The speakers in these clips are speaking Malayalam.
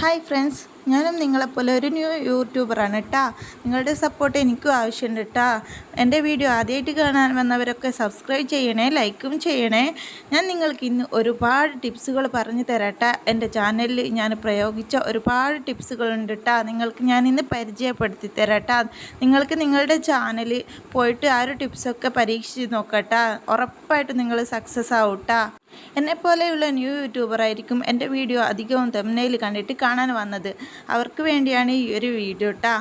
ഹായ് ഫ്രണ്ട്സ് ഞാനും നിങ്ങളെപ്പോലെ ഒരു ന്യൂ യൂട്യൂബറാണ് കേട്ടാ നിങ്ങളുടെ സപ്പോർട്ട് എനിക്കും ആവശ്യമുണ്ട് കേട്ടാ എന്റെ വീഡിയോ ആദ്യമായിട്ട് കാണാൻ വന്നവരൊക്കെ സബ്സ്ക്രൈബ് ചെയ്യണേ ലൈക്കും ചെയ്യണേ. ഞാൻ നിങ്ങൾക്ക് ഇന്ന് ഒരുപാട് ടിപ്സുകൾ പറഞ്ഞു തരാട്ടെ എന്റെ ചാനലിൽ ഞാൻ പ്രയോഗിച്ച ഒരുപാട് ടിപ്സുകളുണ്ട് കേട്ടാ നിങ്ങൾക്ക് ഞാൻ ഇന്ന് പരിചയപ്പെടുത്തി തരാട്ടാ നിങ്ങൾക്ക് നിങ്ങളുടെ ചാനൽ പോയിട്ട് ആ ഒരു ടിപ്സൊക്കെ പരീക്ഷിച്ച് നോക്കട്ടാ ഉറപ്പായിട്ട് നിങ്ങൾ സക്സസ് ആവൂട്ടാ എന്നെപ്പോലെയുള്ള ന്യൂ യൂട്യൂബർ ആയിരിക്കും എന്റെ വീഡിയോ അധികവും തെമ്മനയിൽ കണ്ടിട്ട് കാണാൻ വന്നത്. അവർക്ക് വേണ്ടിയാണ് ഈ ഒരു വീഡിയോ കേട്ടാ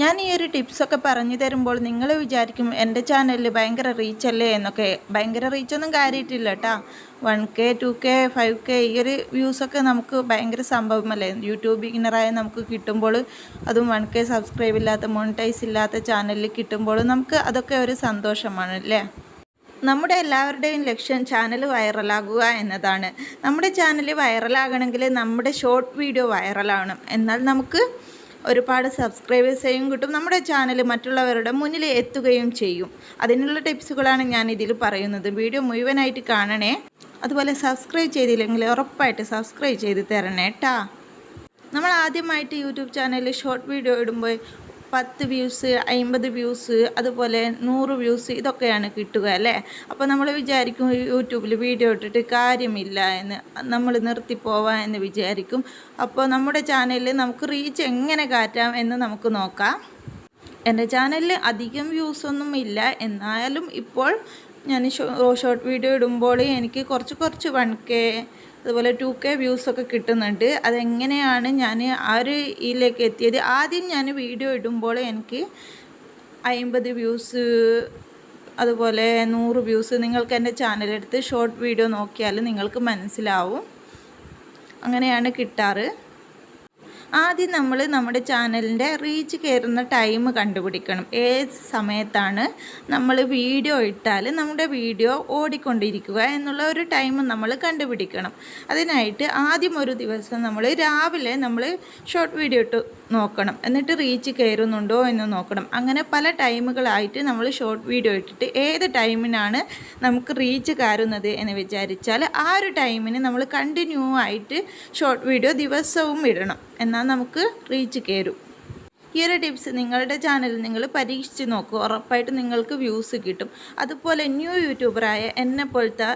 ഞാൻ ഈ ഒരു ടിപ്സൊക്കെ പറഞ്ഞു തരുമ്പോൾ നിങ്ങൾ വിചാരിക്കും എന്റെ ചാനലിൽ ഭയങ്കര റീച്ചല്ലേ എന്നൊക്കെ. ഭയങ്കര റീച്ചൊന്നും കാര്യമായിട്ടില്ല കേട്ടാ one K two K five K ഈ ഒരു വ്യൂസൊക്കെ നമുക്ക് ഭയങ്കര സംഭവമല്ലേ. യൂട്യൂബ് ബിഗിനറായ നമുക്ക് കിട്ടുമ്പോൾ അതും വൺ കെ സബ്സ്ക്രൈബ് ഇല്ലാത്ത മോണിറ്റൈസ് ഇല്ലാത്ത ചാനലിൽ കിട്ടുമ്പോൾ നമുക്ക് അതൊക്കെ ഒരു സന്തോഷമാണ് അല്ലേ നമ്മുടെ എല്ലാവരുടെയും ലക്ഷ്യം ചാനൽ വൈറലാകുക എന്നതാണ്. നമ്മുടെ ചാനൽ വൈറലാകണമെങ്കിൽ നമ്മുടെ ഷോർട്ട് വീഡിയോ വൈറലാവണം എന്നാൽ നമുക്ക് ഒരുപാട് സബ്സ്ക്രൈബേഴ്സേയും കിട്ടും. നമ്മുടെ ചാനൽ മറ്റുള്ളവരുടെ മുന്നിൽ എത്തുകയും ചെയ്യും. അതിനുള്ള ടിപ്സുകളാണ് ഞാൻ ഇതിൽ പറയുന്നത്. വീഡിയോ മുഴുവനായിട്ട് കാണണേ. അതുപോലെ സബ്സ്ക്രൈബ് ചെയ്തില്ലെങ്കിൽ ഉറപ്പായിട്ട് സബ്സ്ക്രൈബ് ചെയ്ത് തരണേ കേട്ടാ നമ്മൾ ആദ്യമായിട്ട് യൂട്യൂബ് ചാനലിൽ ഷോർട്ട് വീഡിയോ ഇടുമ്പോൾ പത്ത് വ്യൂസ് അമ്പത് വ്യൂസ് അതുപോലെ നൂറ് വ്യൂസ് ഇതൊക്കെയാണ് കിട്ടുക അല്ലേ? അപ്പോൾ നമ്മൾ വിചാരിക്കും യൂട്യൂബിൽ വീഡിയോ ഇട്ടിട്ട് കാര്യമില്ല എന്ന് നമ്മൾ നിർത്തിപ്പോവാം എന്ന് വിചാരിക്കും. അപ്പോൾ നമ്മുടെ ചാനലിൽ നമുക്ക് റീച്ച് എങ്ങനെ കാറ്റാം എന്ന് നമുക്ക് നോക്കാം. എന്റെ ചാനലിൽ അധികം വ്യൂസൊന്നും ഇല്ല. എന്നാലും ഇപ്പോൾ ഞാൻ ഷോർട്ട് വീഡിയോ ഇടുമ്പോൾ എനിക്ക് കുറച്ച് കുറച്ച് വൺ കെ അതുപോലെ ടു കെ വ്യൂസൊക്കെ കിട്ടുന്നുണ്ട്. അതെങ്ങനെയാണ് ഞാൻ ആ ഒരു ഇതിലേക്ക് എത്തിയത്? ആദ്യം ഞാൻ വീഡിയോ ഇടുമ്പോൾ എനിക്ക് അമ്പത് വ്യൂസ് അതുപോലെ നൂറ് വ്യൂസ് നിങ്ങൾക്ക് എന്റെ ചാനലെടുത്ത് ഷോർട്ട് വീഡിയോ നോക്കിയാൽ നിങ്ങൾക്ക് മനസ്സിലാവും. അങ്ങനെയാണ് കിട്ടാറ്. ആദ്യം നമ്മൾ നമ്മുടെ ചാനലിന്റെ റീച്ച് കയറുന്ന ടൈം കണ്ടുപിടിക്കണം. ഏത് സമയത്താണ് നമ്മൾ വീഡിയോ ഇട്ടാൽ നമ്മുടെ വീഡിയോ ഓടിക്കൊണ്ടിരിക്കുക എന്നുള്ള ഒരു ടൈം നമ്മൾ കണ്ടുപിടിക്കണം. അതിനായിട്ട് ആദ്യം ഒരു ദിവസം നമ്മൾ രാവിലെ നമ്മൾ ഷോർട്ട് വീഡിയോ ഇട്ട് നോക്കണം. എന്നിട്ട് റീച്ച് കയറുന്നുണ്ടോ എന്ന് നോക്കണം. അങ്ങനെ പല ടൈമുകളായിട്ട് നമ്മൾ ഷോർട്ട് വീഡിയോ ഇട്ടിട്ട് ഏത് ടൈമിനാണ് നമുക്ക് റീച്ച് കയറുന്നത് എന്ന് വിചാരിച്ചാൽ ആ ഒരു ടൈമിന് നമ്മൾ കണ്ടിന്യൂ ആയിട്ട് ഷോർട്ട് വീഡിയോ ദിവസവും ഇടണം. എന്നാൽ നമുക്ക് റീച്ച് കയറും ഈ ഒരു ടിപ്സ് നിങ്ങളുടെ ചാനൽ നിങ്ങൾ പരീക്ഷിച്ച് നോക്കുക ഉറപ്പായിട്ട് നിങ്ങൾക്ക് വ്യൂസ് കിട്ടും. അതുപോലെ ന്യൂ യൂട്യൂബറായ എന്നെ പോലത്തെ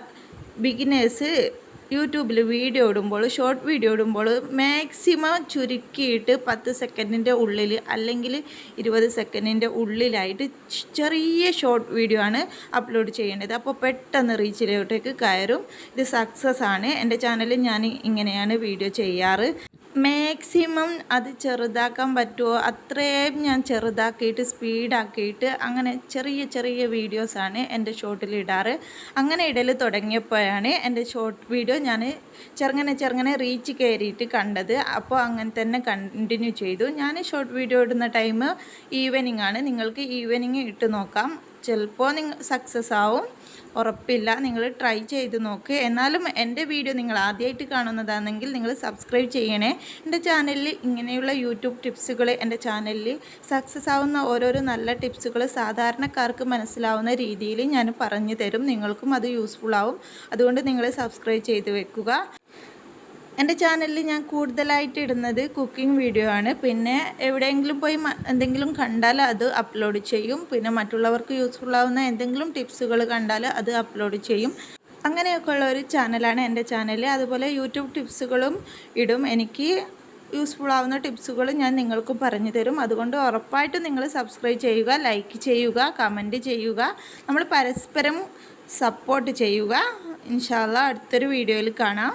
ബിഗിനേഴ്സ് യൂട്യൂബിൽ വീഡിയോ ഇടുമ്പോൾ ഷോർട്ട് വീഡിയോ ഇടുമ്പോൾ മാക്സിമം ചുരുക്കിയിട്ട് പത്ത് സെക്കൻഡിന്റെ ഉള്ളിൽ അല്ലെങ്കിൽ ഇരുപത് സെക്കൻഡിന്റെ ഉള്ളിലായിട്ട് ചെറിയ ഷോർട്ട് വീഡിയോ ആണ് അപ്ലോഡ് ചെയ്യേണ്ടത്. അപ്പോൾ പെട്ടെന്ന് റീച്ചിലോട്ടേക്ക് കയറും. ഇത് സക്സസ് ആണ്. എന്റെ ചാനലിൽ ഞാൻ ഇങ്ങനെയാണ് വീഡിയോ ചെയ്യാറ്. മാക്സിമം അത് ചെറുതാക്കാൻ പറ്റുമോ? അത്രയും ഞാൻ ചെറുതാക്കിയിട്ട് സ്പീഡാക്കിയിട്ട് അങ്ങനെ ചെറിയ ചെറിയ വീഡിയോസാണ് എന്റെ ഷോർട്ടിൽ ഇടാറ്. അങ്ങനെ ഇടൽ തുടങ്ങിയപ്പോഴാണ് എന്റെ ഷോർട്ട് വീഡിയോ ഞാൻ ചെറുങ്ങനെ ചെറുങ്ങനെ റീച്ച് കയറിയിട്ട് കണ്ടത്. അപ്പോൾ അങ്ങനെ തന്നെ കണ്ടിന്യൂ ചെയ്തു. ഞാൻ ഷോർട്ട് വീഡിയോ ഇടുന്ന ടൈം ഈവനിങ് ആണ്. നിങ്ങൾക്ക് ഈവനിങ് ഇട്ട് നോക്കാം. ചിലപ്പോൾ നിങ്ങൾ സക്സസ് ആവും. ഉറപ്പില്ല. നിങ്ങൾ ട്രൈ ചെയ്ത് നോക്ക്. എന്നാലും എന്റെ വീഡിയോ നിങ്ങൾ ആദ്യമായിട്ട് കാണുന്നതാണെങ്കിൽ നിങ്ങൾ സബ്സ്ക്രൈബ് ചെയ്യണേ. എന്റെ ചാനലിൽ ഇങ്ങനെയുള്ള യൂട്യൂബ് ടിപ്സുകൾ എന്റെ ചാനലിൽ സക്സസ് ആവുന്ന ഓരോരോ നല്ല ടിപ്സുകൾ സാധാരണക്കാർക്ക് മനസ്സിലാവുന്ന രീതിയിൽ ഞാൻ പറഞ്ഞു തരും. നിങ്ങൾക്കും അത് യൂസ്ഫുൾ ആവും. അതുകൊണ്ട് നിങ്ങൾ സബ്സ്ക്രൈബ് ചെയ്ത് വെക്കുക. എന്റെ ചാനലിൽ ഞാൻ കൂടുതലായിട്ട് ഇടുന്നത് കുക്കിംഗ് വീഡിയോ ആണ്. പിന്നെ എവിടെയെങ്കിലും പോയി എന്തെങ്കിലും കണ്ടാൽ അത് അപ്ലോഡ് ചെയ്യും. പിന്നെ മറ്റുള്ളവർക്ക് യൂസ്ഫുൾ ആവുന്ന എന്തെങ്കിലും ടിപ്സുകൾ കണ്ടാൽ അത് അപ്ലോഡ് ചെയ്യും. അങ്ങനെയൊക്കെ ഉള്ള ഒരു ചാനലാണ് എന്റെ ചാനൽ അതുപോലെ യൂട്യൂബ് ടിപ്സുകളും ഇടും. എനിക്ക് യൂസ്ഫുൾ ആവുന്ന ടിപ്സുകൾ ഞാൻ നിങ്ങൾക്കും പറഞ്ഞു തരും. അതുകൊണ്ട് ഉറപ്പായിട്ടും നിങ്ങൾ സബ്സ്ക്രൈബ് ചെയ്യുക ലൈക്ക് ചെയ്യുക കമന്റ് ചെയ്യുക. നമ്മൾ പരസ്പരം സപ്പോർട്ട് ചെയ്യുക. ഇൻഷാല്ല അടുത്തൊരു വീഡിയോയിൽ കാണാം.